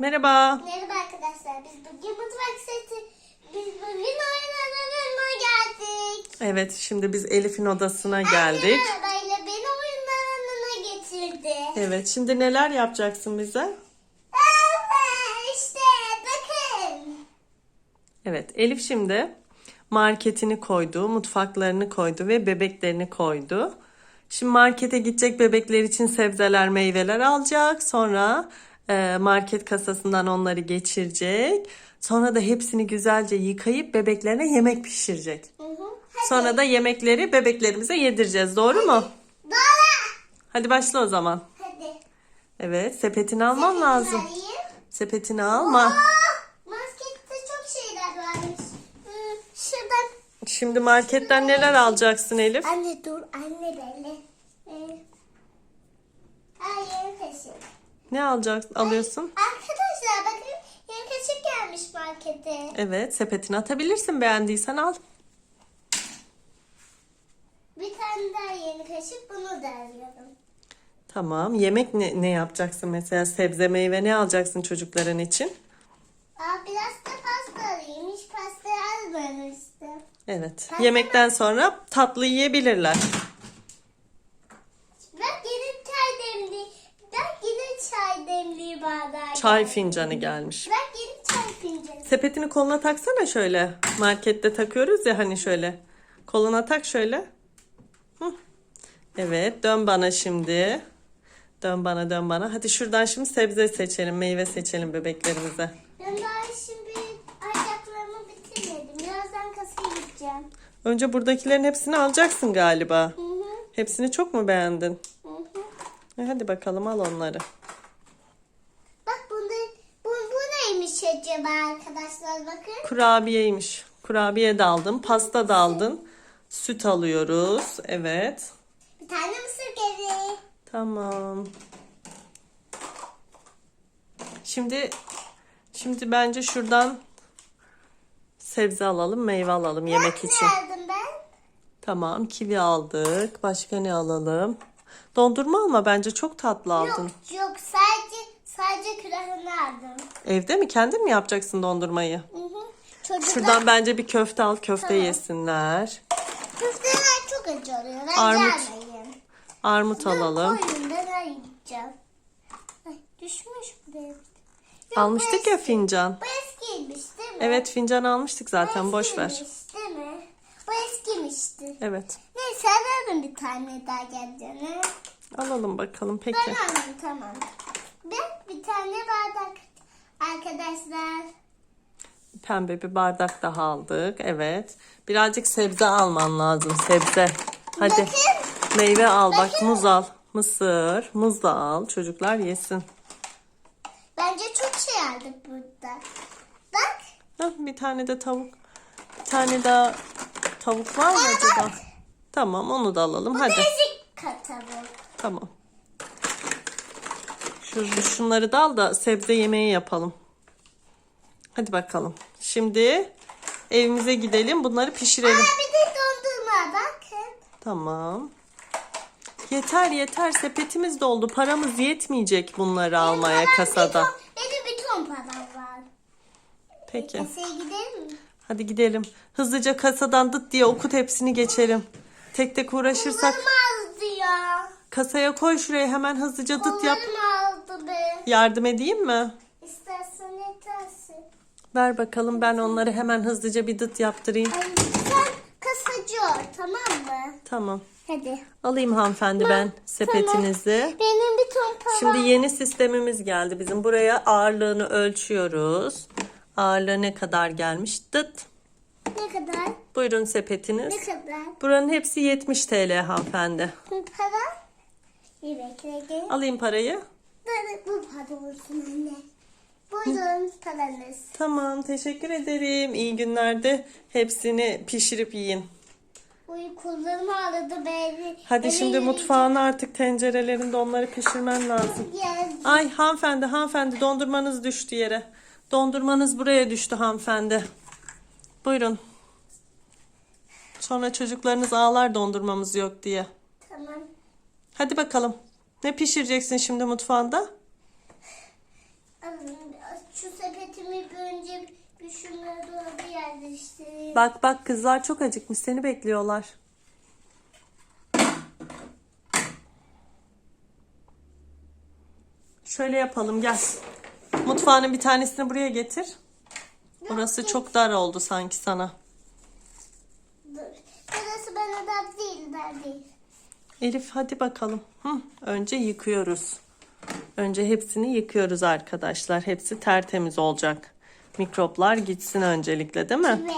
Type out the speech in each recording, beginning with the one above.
Merhaba. Merhaba arkadaşlar. Biz bugün mutfak seti. Biz bugün oyun alanına geldik. Evet şimdi biz Elif'in odasına geldik. Annem arabayla beni oyun alanına getirdi. Evet şimdi neler yapacaksın bize? Evet işte bakın. Evet Elif şimdi marketini koydu, mutfaklarını koydu ve bebeklerini koydu. Şimdi markete gidecek bebekler için sebzeler, meyveler alacak. Sonra market kasasından onları geçirecek. Sonra da hepsini güzelce yıkayıp bebeklerine yemek pişirecek. Hı hı. Hadi. Sonra da yemekleri bebeklerimize yedireceğiz. Doğru mu? Doğru. Hadi başla o zaman. Hadi. Evet sepetini alman lazım. Alayım. Sepetini alma. Aa, Maskette çok şeyler varmış. Hı, şuradan. Şimdi marketten neler alacaksın Elif? Anne dur anne belli. Hayır kaşık. Ne alacaksın? Alıyorsun? Arkadaşlar bakın yeni kaşık gelmiş markete. Evet sepetine atabilirsin beğendiysen al. Bir tane daha yeni kaşık bunu da alıyorum. Tamam. Yemek ne, ne yapacaksın mesela? Sebze meyve ne alacaksın çocukların için? Aa, biraz da pasta alayım. Hiç pasta almamıştım. Evet. Yemekten sonra tatlı yiyebilirler. Bak yeni çay demliği. Bak yeni çay bardağı. Fincanı gelmiş. Bak yeni çay fincanı. Sepetini koluna taksana şöyle. Markette takıyoruz ya hani şöyle. Koluna tak şöyle. Hı. Evet dön bana şimdi. Dön bana dön bana. Hadi şuradan şimdi sebze seçelim, meyve seçelim bebeklerimize. Ben daha şimdi ayaklarımı bitirmedim. Birazdan kasaya gideceğim. Önce buradakilerin hepsini alacaksın galiba. Hı hı. Hepsini çok mu beğendin? Hı hı. E hadi bakalım al onları. Bak bunda, bu, bu acaba arkadaşlar bakın. Kurabiyeymiş. Kurabiye de aldın, pasta da aldın. Süt alıyoruz. Evet. Bir tane mısır geri. Tamam. Şimdi şimdi bence şuradan sebze alalım, meyve alalım yemek Ne için. aldım ben? Tamam, kivi aldık. Başka ne alalım? Dondurma alma bence çok tatlı aldın. Yok yok sadece sadece külahını aldım. Evde mi? Kendin mi yapacaksın dondurmayı? Hı hı. Çocuklar Şuradan bence bir köfte al, köfte Tamam. yesinler. köfteler çok acı oluyor. Ben Armut gelmeyin. Armut alalım. Koyun ben. Ay, düşmüş buraya. Yok, Almıştık ya fincan. Bu eskiymiş değil mi? Evet fincan almıştık Bu zaten boş ver. Değil mi? Bu eskimişti. Evet. Neyse alalım bir tane daha geleceğini. Alalım bakalım peki. Ben aldım tamam. Ben bir tane bardak. Arkadaşlar. Pembe bir bardak daha aldık. Evet. Birazcık sebze alman lazım. Sebze. Hadi. Bakın. Meyve al. Bak Bakın. muz al. Mısır. Muz da al. Çocuklar yesin. Bence çok şey aldık burada. Bak. Hah, bir tane de tavuk. Bir tane daha tavuk var mı acaba? Tamam onu da alalım. Hadi. Değişik katalog. Tamam. Şu, şunları da al da sebze yemeği yapalım. Hadi bakalım. Şimdi evimize gidelim. Bunları pişirelim. Aa bir de dondurma bakın. Tamam. Yeter yeter sepetimiz doldu. Paramız yetmeyecek bunları almaya Benim kasada. Bir ton, benim bir ton param var. Peki. Kasaya gidelim mi? Hadi gidelim. Hızlıca kasadan dıt diye okut hepsini geçelim. Tek tek uğraşırsak ağrıdı ya. kasaya koy şuraya hemen hızlıca dıt yap. Kollarım ağrıdı be. Yardım edeyim mi? İstersen yetersin. Ver bakalım ben onları hemen hızlıca bir dıt yaptırayım. Ay, sen kasacı ol tamam mı? Tamam. Hadi. Alayım hanımefendi ben sepetinizi. Benim bir ton param. Şimdi yeni sistemimiz geldi bizim. Buraya ağırlığını ölçüyoruz. Ağırlığı ne kadar gelmiş? Dıt. Ne kadar? Buyurun sepetiniz. Ne kadar? Buranın hepsi 70 TL hanımefendi. Para? Bir bekle. Alayım parayı. Böyle bu para olsun anne. Buyurun paranız. Tamam teşekkür ederim. İyi günlerde hepsini pişirip yiyin. Uy kollarım ağrıdı be. Hadi Eve şimdi yürüyeceğim. artık tencerelerinde onları pişirmen lazım. Ay hanımefendi hanımefendi dondurmanız düştü yere. Dondurmanız buraya düştü hanımefendi. Buyurun. Sonra çocuklarınız ağlar dondurmamız yok diye. Tamam. Hadi bakalım. Ne pişireceksin şimdi mutfağında? Şu sepetimi önce bir şunları dolaba yerleştireyim. Bak bak kızlar çok acıkmış seni bekliyorlar. Şöyle yapalım gel. Mutfağının bir tanesini buraya getir. Burası çok dar oldu sanki sana. Dur. Burası bana da değil, dar değil. Elif hadi bakalım. Hı, önce yıkıyoruz. Önce hepsini yıkıyoruz arkadaşlar. Hepsi tertemiz olacak. Mikroplar gitsin öncelikle değil mi? Ve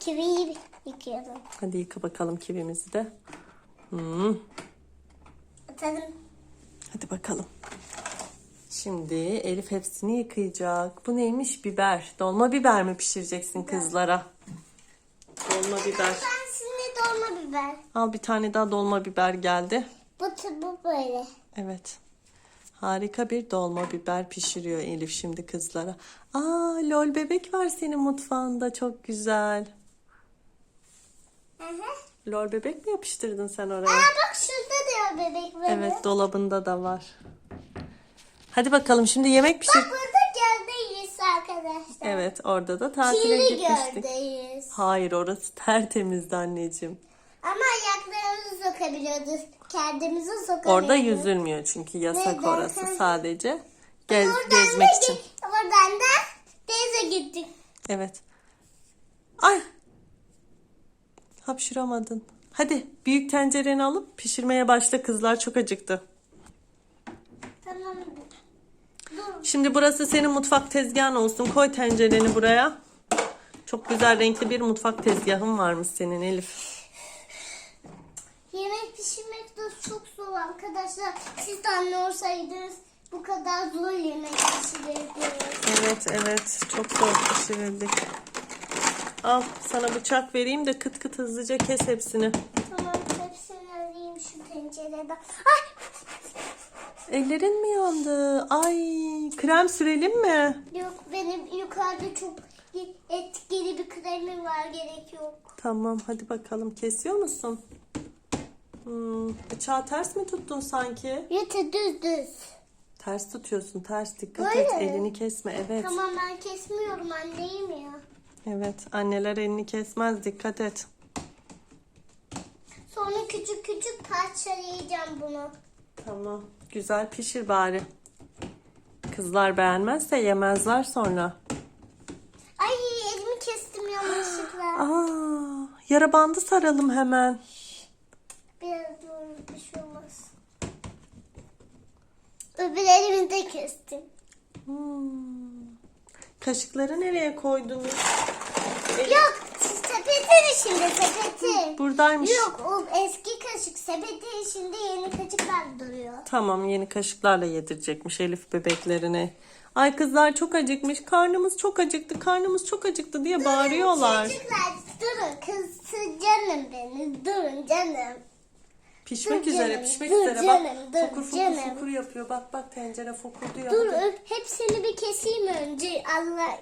kiviyi yıkıyorum. Hadi yıka bakalım kivimizi de. Hmm, Atalım. hadi bakalım. Şimdi Elif hepsini yıkayacak. Bu neymiş? Biber. Dolma biber mi pişireceksin kızlara? Dolma biber. Dolma biber. Al bir tane daha dolma biber geldi. Bu, bu böyle. Evet. Harika bir dolma biber pişiriyor Elif şimdi kızlara. Aa, lol bebek var senin mutfağında. Çok güzel. Hı hı. Lol bebek mi yapıştırdın sen oraya? Aa bak şurada da bebek var. Evet, dolabında da var. Hadi bakalım şimdi yemek pişir. Bak göldeyiz arkadaşlar. Evet, orada da tatile Kirli gitmiştik. göldeyiz. Hayır, orası tertemizdi anneciğim. Ama ayaklarımızı sokabiliyoruz. Kendimizi sokamıyoruz. Orada yüzülmüyor çünkü yasak Neden? orası sadece. Gez, Oradan gezmek da, için. Oradan da denize gittik. Evet. Ay. Hapşıramadın. Hadi büyük tencereni alıp pişirmeye başla kızlar çok acıktı. Tamam. Dur. Şimdi burası senin mutfak tezgahın olsun. Koy tencereni buraya. Çok güzel renkli bir mutfak tezgahın varmış senin Elif. Yemek pişirmek de çok zor arkadaşlar. Siz de anne olsaydınız bu kadar zor yemek pişirirdiniz. Evet evet çok zor pişirildik. Al sana bıçak vereyim de kıt kıt hızlıca kes hepsini. Tamam hepsini alayım şu tencereden. Ay! Ellerin mi yandı? Ay krem sürelim mi? Yok benim yukarıda çok etkili bir kremim var gerek yok. Tamam hadi bakalım kesiyor musun? Hmm, bıçağı ters mi tuttun sanki? Yute düz düz. Ters tutuyorsun ters dikkat Böyle et mi? elini kesme evet. Tamam ben kesmiyorum anneyim ya. Evet anneler elini kesmez dikkat et. Sonra küçük küçük parçalayacağım bunu. Tamam güzel pişir bari. Kızlar beğenmezse yemezler sonra. Ay elimi kestim yanlışlıkla. Aa, yara bandı saralım hemen. Biraz dur bir şey olmaz. Öbür elimi de kestim. Hmm. Kaşıkları nereye koydunuz? Yok sepetin içinde sepetin. Buradaymış. Yok o eski kaşık sepetin içinde yeni kaşıklar duruyor. Tamam yeni kaşıklarla yedirecekmiş Elif bebeklerine. Ay kızlar çok acıkmış. Karnımız çok acıktı. Karnımız çok acıktı diye bağırıyorlar. Çocuklar durun kız canım benim durun canım. Pişmek Dur üzere, canım, pişmek dur üzere. canım, bak dur fokur fokur canım. fokur yapıyor. Bak bak tencere fokurduyor. Dur Hadi. öp, hepsini bir keseyim önce Allah.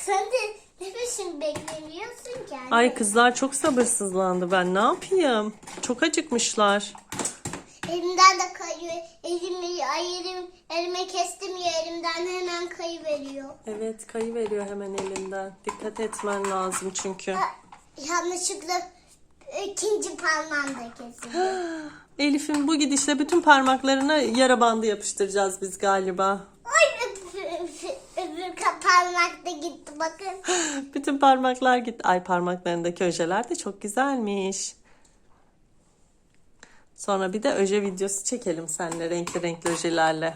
Sen de ne biçim beklemiyorsun ki anne? Ay kızlar çok sabırsızlandı. Ben ne yapayım? Çok acıkmışlar. Elimden de kayıyor. Elimi ayırım, elime kestim ya elimden hemen kayıveriyor. Evet kayı veriyor hemen elinden. Dikkat etmen lazım çünkü. Ha, yanlışlıkla ikinci parmağım da kesildi. Elif'in bu gidişle bütün parmaklarına yara bandı yapıştıracağız biz galiba. Ay öbür, öbür parmak da gitti bakın. Bütün parmaklar gitti. Ay parmaklarındaki öjeler de çok güzelmiş. Sonra bir de öje videosu çekelim seninle renkli renkli öjelerle.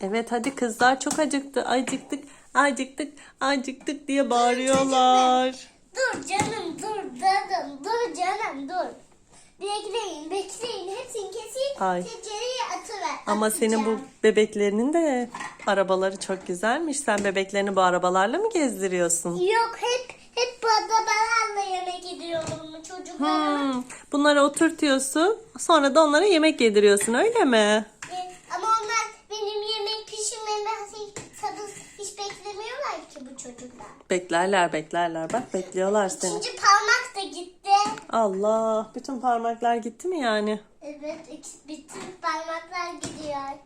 Evet hadi kızlar çok acıktı. Acıktık, acıktık, acıktık diye bağırıyorlar. Dur canım dur canım dur canım dur. Bekleyin bekleyin hepsini keseyim. Ay. Tencereye atıver. Ama senin bu bebeklerinin de arabaları çok güzelmiş. Sen bebeklerini bu arabalarla mı gezdiriyorsun? Yok hep hep bu arabalarla yemek ediyorum çocuklarıma. Hmm, bunları oturtuyorsun. Sonra da onlara yemek yediriyorsun öyle mi? E, Ama onlar benim yemek pişirmemi hiç, sabır hiç beklemiyorlar ki bu çocuklar. Beklerler beklerler. Bak bekliyorlar seni. İkinci parmak da gitti. Allah bütün parmaklar gitti mi yani? Evet iki- bütün parmaklar gidiyor.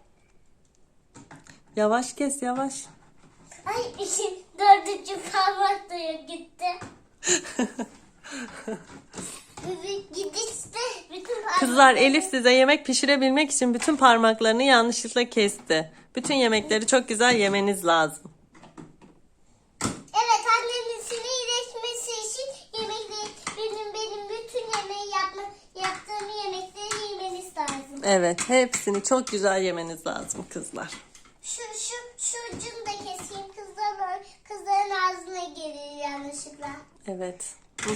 Yavaş kes yavaş. Ay iki, dördüncü parmak da gitti. Gidişte bütün parmak... Kızlar Elif size yemek pişirebilmek için bütün parmaklarını yanlışlıkla kesti. Bütün yemekleri çok güzel yemeniz lazım. Evet annemizin iyileşmesi için yemekleri benim benim bütün yemeği yapma yaptığım yemekleri yemeniz lazım. Evet hepsini çok güzel yemeniz lazım kızlar. Şu şu şu ucunu da keseyim kızlar kızların ağzına gelir yanlışlıkla. Evet. Hı.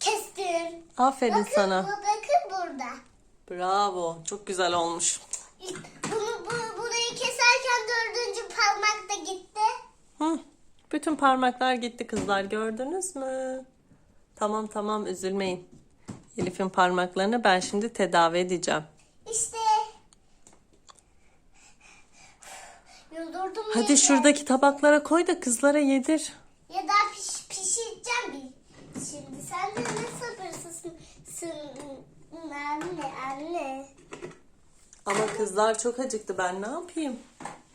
Kestim. Aferin Bakın sana. bu bakın burada. Bravo. Çok güzel olmuş. Bunu bu, burayı keserken dördüncü parmak da gitti. Hı. Bütün parmaklar gitti kızlar gördünüz mü? Tamam tamam üzülmeyin. Elif'in parmaklarını ben şimdi tedavi edeceğim. İşte. Yoldurdum Hadi yine. şuradaki tabaklara koy da kızlara yedir. Ya da piş, pişireceğim bir. Şimdi sen de ne sabırsızsın. Sın, anne anne. Ama kızlar çok acıktı ben ne yapayım?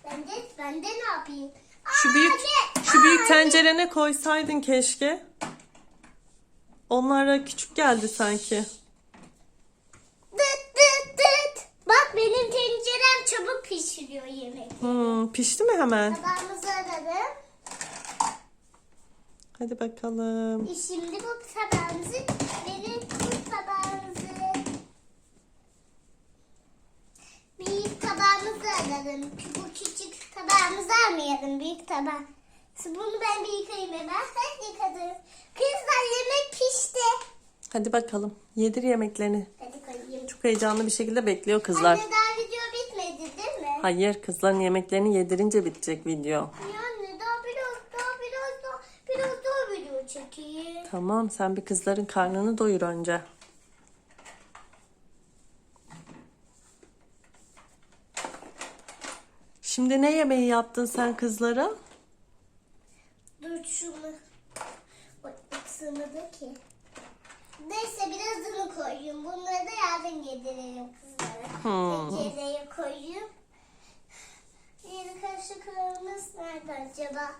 Ben de, ben de ne yapayım? Şu büyük Anne, şu büyük anne. tencerene koysaydın keşke. Onlara küçük geldi sanki. Pişiriyor yemek. Hmm, pişti mi hemen? Tabağımızı alalım. Hadi bakalım. E Şimdi bu tabağımızı benim bu tabağımızı büyük tabağımızı alalım. Bu küçük tabağımızı almayalım. Büyük tabak. Bunu ben bir yıkayayım hemen. Ben yıkadım. Kızlar yemek pişti. Hadi bakalım. Yedir yemeklerini. Hadi koyayım. Çok heyecanlı bir şekilde bekliyor kızlar. Anne daha video bitmedi değil mi? Hayır kızların yemeklerini yedirince bitecek video. Ya anne daha biraz daha biraz daha biraz daha video çekeyim. Tamam sen bir kızların karnını doyur önce. Şimdi ne yemeği yaptın sen kızlara? Dur şunu. Oy, sığmadı ki. Neyse birazını koyayım. Bunları da yarın yedirelim kızlara. Hmm. Tencereye koyayım. Yeni kaşıklarımız nerede acaba?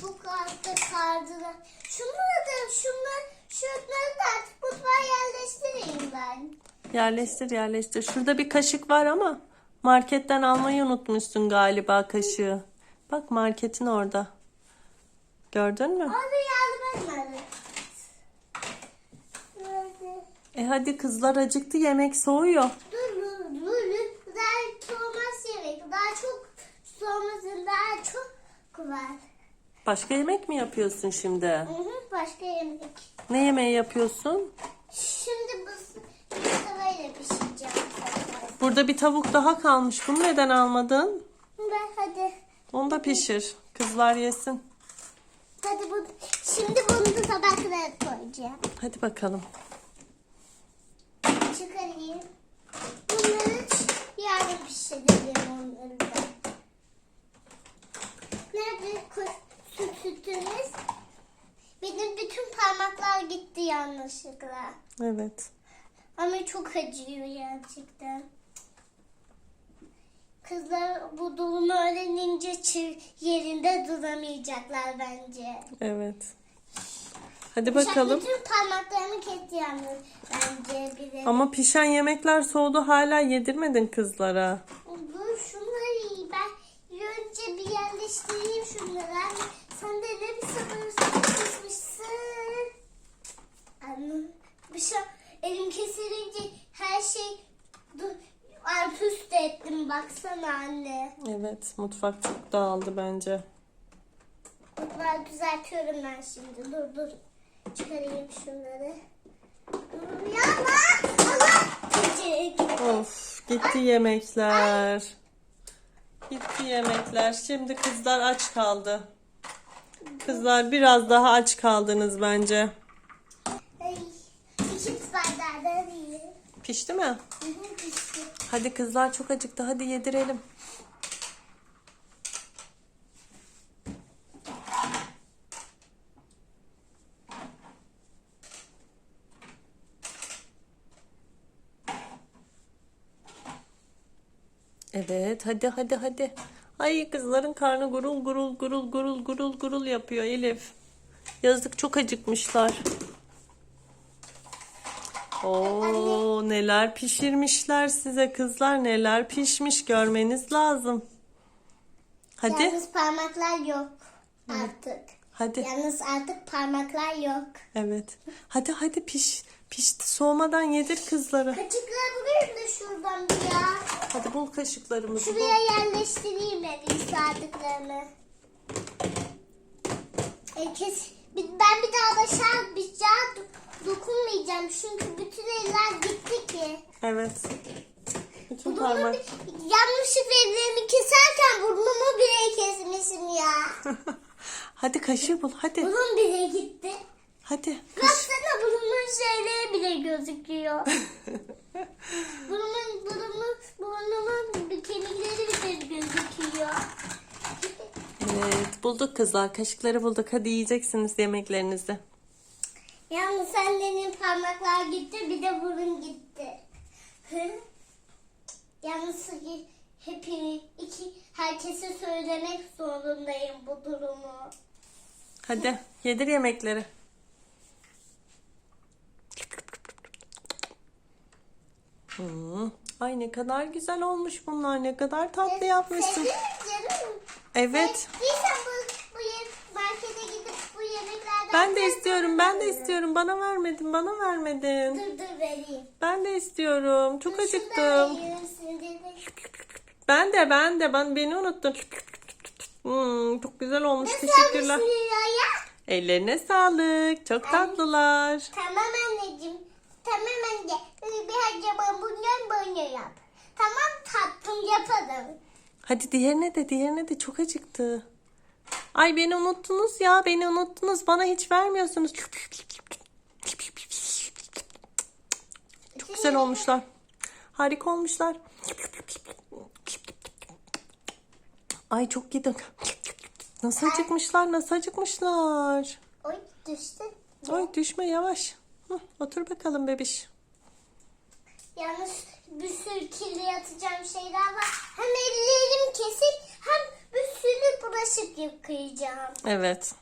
Çok altta sardılar. Şunları da şunlar, şunları da artık mutfağa yerleştireyim ben. Yerleştir yerleştir. Şurada bir kaşık var ama marketten almayı unutmuşsun galiba kaşığı. Bak marketin orada. Gördün mü? Onu yardım etmedi. Nerede? E hadi kızlar acıktı yemek soğuyor. Dur dur. Daha soğumaz yemek. Daha çok soğumasın. Daha çok var. Başka yemek mi yapıyorsun şimdi? Hı hı, başka yemek. Ne yemeği yapıyorsun? Şimdi bu tavayla pişireceğim. Burada bir tavuk daha kalmış. Bunu neden almadın? Ben hadi. Onu da pişir. Kızlar yesin. Hadi bu. Şimdi bunu da tabaklara koyacağım. Hadi bakalım. Çıkarayım. Bunları yarın pişirelim onları da. Nerede süt sütümüz? Benim bütün parmaklar gitti yanlışlıkla. Evet. Ama çok acıyor gerçekten. Kızlar bu durumu öğrenince çı- yerinde duramayacaklar bence. Evet. Hadi bakalım. bütün parmaklarını kesti yalnız bence biri. Ama pişen yemekler soğudu hala yedirmedin kızlara. Bu şunları iyi. Ben önce bir yerleştireyim şunları. Anne, sen de ne bir sabırsızmışsın. Anne, bir şey, elim kesilince her şey alt üst ettim. Baksana anne. Evet mutfak çok dağıldı bence. Mutfağı düzeltiyorum ben şimdi. Dur dur. Çıkarayım şunları. Dur, Ya Allah! Allah! Of gitti yemekler. Gitti yemekler. Şimdi kızlar aç kaldı. Kızlar biraz daha aç kaldınız bence. Pişti mi? Pişti. Hadi kızlar çok acıktı. Hadi yedirelim. Evet, hadi hadi hadi. Ay kızların karnı gurul gurul gurul gurul gurul gurul yapıyor Elif. Yazık çok acıkmışlar. Oo neler pişirmişler size kızlar neler pişmiş görmeniz lazım. Hadi Yalnız parmaklar yok artık. hadi Yalnız artık parmaklar yok. evet. Hadi hadi piş pişti soğumadan yedir kızları. Kaçıklar bulayım da şuradan bir ya. Hadi bul kaşıklarımızı bul. Şuraya yerleştireyim en iyisi artıklarını. E, kes, bir- ben bir daha başa bir daha do- dokunmayacağım. Çünkü bütün eller gitti ki. Evet. Bütün Burnumu parmak. yanlışlıkla ellerimi keserken burnumu bile kesmişim ya. hadi kaşığı bul hadi. Burnum bile gitti. Hadi. Baksana burnumun şeyleri bile gözüküyor. burnumun, burnumun, burnumun bir kemikleri bile gözüküyor. Evet bulduk kızlar kaşıkları bulduk. Hadi yiyeceksiniz yemeklerinizi. Yalnız annenin parmaklar gitti bir de burun gitti. Yalnız hepini iki herkese söylemek zorundayım bu durumu. Hadi yedir yemekleri. Hmm. Ay ne kadar güzel olmuş bunlar. Ne kadar tatlı yapmışsın. Evet. Sevdiysen bu, bu yer, markete gidip bu yemeklerden Ben de istiyorum. Ben de istiyorum. Bana vermedin. Bana vermedin. Dur dur vereyim. Ben de istiyorum. Çok acıktım. Ben de ben de. Ben beni unuttun. Hmm, çok güzel olmuş. Nasıl Teşekkürler. Ellerine sağlık. Çok tatlılar. Tamam anneciğim. Tamam anne. Bir her zaman bundan böyle yap. Tamam tatlım yaparım. Hadi diğerine de diğerine de çok acıktı. Ay beni unuttunuz ya beni unuttunuz. Bana hiç vermiyorsunuz. Çok güzel olmuşlar. Harika olmuşlar. Ay çok yedim. Nasıl acıkmışlar nasıl acıkmışlar. Oy düştü. Ay düşme yavaş. Hı, otur bakalım bebiş. Yalnız bir sürü kirli atacağım şeyler var. Hem ellerim kesik hem sürü bulaşık yıkayacağım. Evet.